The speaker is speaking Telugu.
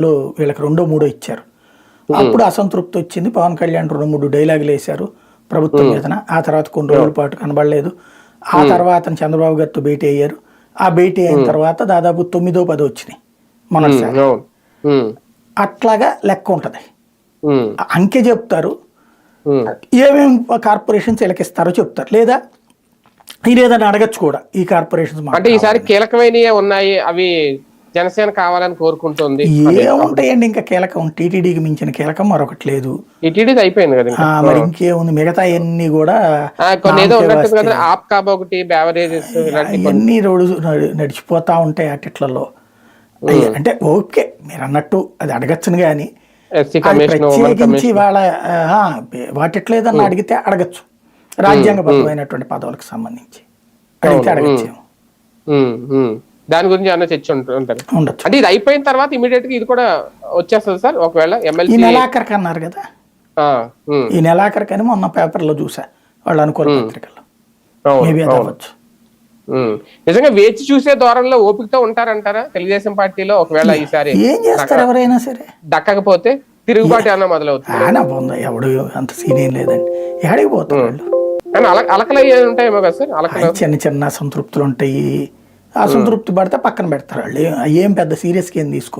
లో వీళ్ళకి రెండో మూడో ఇచ్చారు. అప్పుడు అసంతృప్తి వచ్చింది. పవన్ కళ్యాణ్ రెండు మూడు డైలాగులు వేశారు ప్రభుత్వం మీదన. ఆ తర్వాత కొన్ని రోజుల పాటు కనబడలేదు. ఆ తర్వాత చంద్రబాబు గారితో భేటీ అయ్యారు. ఆ భేటీ అయిన తర్వాత దాదాపు తొమ్మిదో పదో వచ్చినాయి మొన్నటిసారి ఉమ్, అట్లాగా లెక్క ఉంటది. అంకె చెప్తారు. ఏమేమి కార్పొరేషన్స్ వీళ్ళకి ఇస్తారో చెప్తారు. లేదా ఈయన ఏదైనా అడగచ్చు కూడా ఈ కార్పొరేషన్స్ అంటే ఈసారి కీలకమైనవి ఉన్నాయి అవి జనసేన కావాలని కోరుకుంటుంది. ఏముంటాయండి ఇంకా కీలకం? టీటీడీకి మించిన కీలకం మరొకటి లేదు. ఇటీడీది అయిపోయింది కదా మరి ఇంకేముంది? మిగతా అన్ని కూడా కొన్ని ఏదో కదా ఆప్ కాబ ఒకటి బ్యావరేజెస్ ఇవన్నీ రోడ్డు నడి- నడిచిపోతా ఉంటాయి అట్టిట్లలో అంటే ఓకే మీరు అన్నట్టు అది అడగచ్చును కానీ ప్రత్యేకించి వాళ్ళ ఆ, వాటిట్లో ఏదన్నా అడిగితే అడగచ్చు. రాజ్యాంగబద్ధమైనటువంటి పదవులకు సంబంధించి. అడిగితే అడగచ్చేమో. దాని గురించి అన్న చర్చ ఉంటు- ఉంటారు అంటే ఇది అయిపోయిన తర్వాత ఇమీడియట్గా ఇది కూడా వచ్చేస్తుంది సార్? ఒకవేళ ఈ ఎమ్మెల్సీ నెలాఖరికి అన్నారు కదా? ఈ నెలాఖరికని మొన్న పేపర్లో చూసా. వాళ్ళు అనుకూల పత్రికల్లో. మేబీ అవ్వచ్చు. నిజంగా వేచి చూసే దూరంలో ఓపికతో ఉంటారంటారా తెలుగుదేశం పార్టీలో? ఒకవేళ ఈసారి ఏం చేస్తారు ఎవరైనా సరే? దక్కకపోతే తిరుగుబాటు ఏమన్నా మొదలవుతుంది? ఎవడు అంత సీనియర్ లేదండి. ఎక్కడికి పోతారు వాళ్ళు? అలకలు అయ్యే ఉంటాయేమో కదా సార్? అలకలు చిన్న చిన్న అసంతృప్తులు ఉంటాయి. అసంతృప్తి పడితే పక్కన పెడతారు వాళ్ళు. ఏం- ఏం పెద్ద సీరియస్గా ఏం తీసుకో